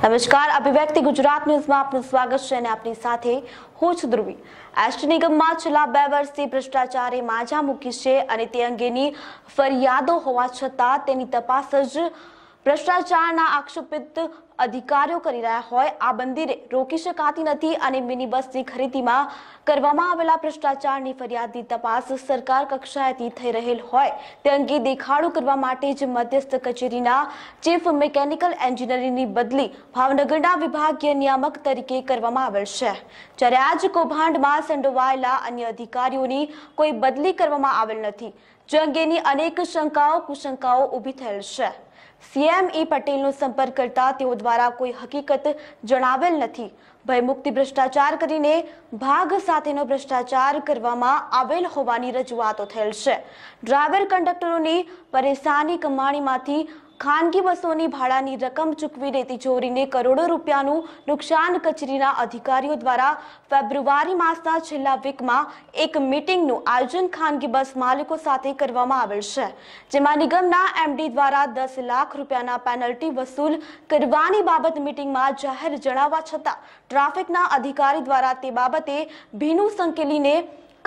નમસ્કાર. અભિવ્યક્તિ ગુજરાત ન્યૂઝમાં આપનું સ્વાગત છે અને આપની સાથે હું છું ધ્રુવી. એસટી નિગમમાં છેલ્લા બે વર્ષથી ભ્રષ્ટાચારે માજા મૂકી છે અને તે અંગેની ફરિયાદો હોવા છતાં તેની તપાસ જ ભ્રષ્ટાચારના આક્ષેપિત અધિકારીઓ કરી રહ્યા હોય, આ મંદિરે રોકી શકાતી નથી અને મિની બસની ખરીદીમાં કરવામાં આવેલા ભ્રષ્ટાચારની ફરિયાદની તપાસ સરકાર કક્ષાએથી થઈ રહેલ હોય. તે અંગે દેખાડો કરવા માટે જ મધ્યસ્થ કચેરીના ચીફ મિકેનિકલ એન્જિનિયરની બદલી ભાવનગરના વિભાગીય નિયામક તરીકે કરવામાં આવેલ છે. જ્યારે આ જ કૌભાંડમાં સંડોવાયેલા અન્ય અધિકારીઓની કોઈ બદલી કરવામાં આવેલ નથી, જે અંગેની અનેક શંકાઓ, કુશંકાઓ ઊભી થયેલ છે. સીએમ ઈ પટેલનો સંપર્ક કરતા તેઓ દ્વારા કોઈ હકીકત જણાવેલ નથી. ભયમુક્તિ ભ્રષ્ટાચાર કરીને ભાગ સાથેનો ભ્રષ્ટાચાર કરવામાં આવેલ હોવાની રજૂઆતો થયેલ છે. ડ્રાઈવર કંડક્ટરોની પરેશાની કમાણીમાંથી ખાનગી બસોની ભાડાની રકમ ચૂકવી ચૂકવીને ચોરીને કરોડો રૂપિયાનું નુકસાન કચેરીના અધિકારીઓ દ્વારા ફેબ્રુઆરી માસના છેલ્લા વીકમાં એક મીટિંગનું આયોજન ખાનગી બસ માલિકો સાથે કરવામાં આવેલ છે, જેમાં નિગમના એમડી દ્વારા દસ લાખ રૂપિયાના પેનલ્ટી વસૂલ કરવાની બાબત મીટિંગમાં જાહેર જણાવવા છતાં ટ્રાફિકના અધિકારી દ્વારા તે બાબતે ભીનું સંકેલીને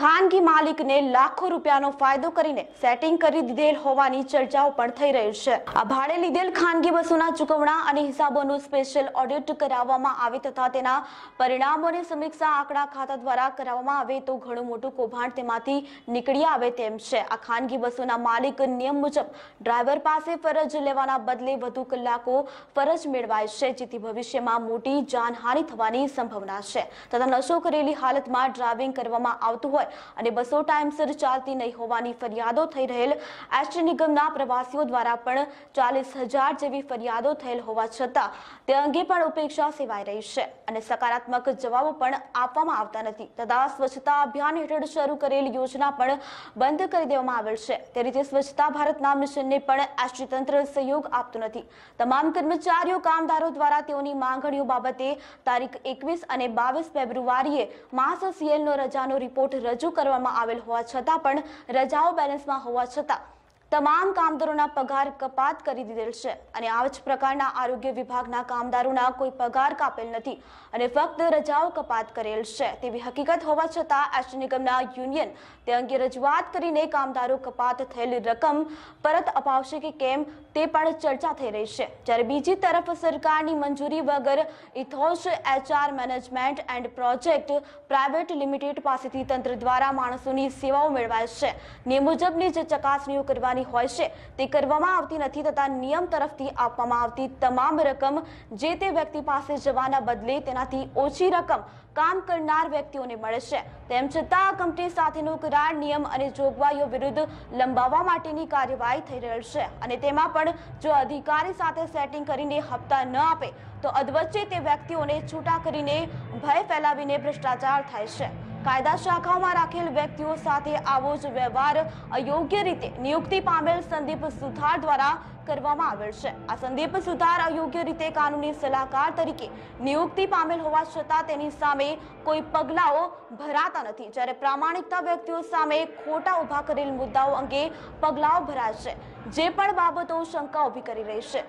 ખાનગી માલિકને લાખો રૂપિયાનો ફાયદો કરીને સેટિંગ કરી દીધેલ હોવાની ચર્ચાઓ પણ થઈ રહી છે. આ ભાડે લીધેલ ખાનગી બસોના ચૂકવણા અને હિસાબોનું સ્પેશિયલ ઓડિટ કરાવવામાં આવે તથા તેના પરિણામોની સમીક્ષા આંકડા ખાતા દ્વારા કરાવવામાં આવે તો ઘણું મોટું કૌભાંડ તેમાંથી નીકળી આવે તેમ છે. આ ખાનગી બસોના માલિક નિયમ મુજબ ડ્રાઈવર પાસે ફરજ લેવાના બદલે વધુ કલાકો ફરજ મેળવાય છે, જેથી ભવિષ્યમાં મોટી જાનહાનિ થવાની સંભાવના છે. તથા નશો કરેલી હાલતમાં ડ્રાઇવિંગ કરવામાં આવતું હોય અને બસો ટાઈમસર ચાલતી નહીં હોવાની ફરિયાદો થઈ રહેલ એસટી નિગમના પ્રવાસીઓ દ્વારા પણ ચાલીસ જેવી ફરિયાદો થયેલ હોવા છતાં તે અંગે પણ ઉપેક્ષા સેવાઈ રહી છે અને સકારાત્મક જવાબો પણ આપવામાં આવતા નથી. તથા સ્વચ્છતા અભિયાન હેઠળ શરૂ કરેલ યોજના પણ બંધ કરી દેવામાં આવેલ છે. તે રીતે સ્વચ્છતા ભારતના મિશનને પણ એસટી તંત્ર સહયોગ આપતું નથી. તમામ કર્મચારીઓ, કામદારો દ્વારા તેઓની માંગણીઓ બાબતે તારીખ એકવીસ અને બાવીસ ફેબ્રુઆરીએ માસ સીએલનો રજાનો રિપોર્ટ રજૂ કરવામાં આવેલ હોવા છતાં પણ રજાઓ બેલેન્સમાં હોવા છતાં તમામ કામદારોના પગાર કપાત કરી દીધેલ છે અને આ જ પ્રકારના આરોગ્ય વિભાગના કામદારોના કોઈ પગાર કાપેલ નથી અને ફક્ત રજાઓ કપાત કરેલ છે. તેવી હકીકત હોવા છતાં એસટી નિગમના યુનિયન તે અંગે રજૂઆત કરીને કામદારો કપાત થયેલી રકમ પરત અપાવશે કે કેમ તે પણ ચર્ચા થઈ રહી છે. જ્યારે બીજી તરફ સરકારની મંજૂરી વગર Ethos HR management and project private limited પાસેથી તંત્ર દ્વારા માણસોની સેવાઓ મેળવાય છે. ને મુજબની જે ચકાસણીઓ કરવાની હોય છે. તે કરવામાં આવતી નથી તથા નિયમ તરફથી આપવામાં આવતી તમામ રકમ જે તે વ્યક્તિ પાસે જવાના બદલે તેનાથી ઓછી રકમ કામ કરનાર વ્યક્તિઓને મળે છે. તેમ છતાં આ કંપની સાથેનો કરાર નિયમ અને જોગવાઈઓ વિરુદ્ધ લંબાવવા માટેની કાર્યવાહી થઈ રહેલ છે અને તેમાં પણ જો અધિકારી સાથે સેટિંગ કરીને હપ્તા ન આપે તો અધવચ્ચે તે વ્યક્તિઓને છૂટા કરીને ભય ફેલાવીને ભ્રષ્ટાચાર થાય છે. કાયદા શાખાઓમાં રાખેલ વ્યક્તિઓ સાથે આવો જ વ્યવહાર અયોગ્ય રીતે નિયુક્તિ પામેલ સંદીપ સુથાર દ્વારા કરવામાં આવેલ છે. આ સંદીપ સુથાર અયોગ્ય રીતે કાનૂની સલાહકાર તરીકે નિયુક્તિ પામેલ હોવા છતાં તેની સામે કોઈ પગલાઓ ભરાતા નથી. જ્યારે પ્રામાણિકતા વ્યક્તિઓ સામે ખોટા ઊભા કરેલ મુદ્દાઓ અંગે પગલાઓ ભરાશે જે પણ બાબતો શંકા ઊભી કરી રહી છે.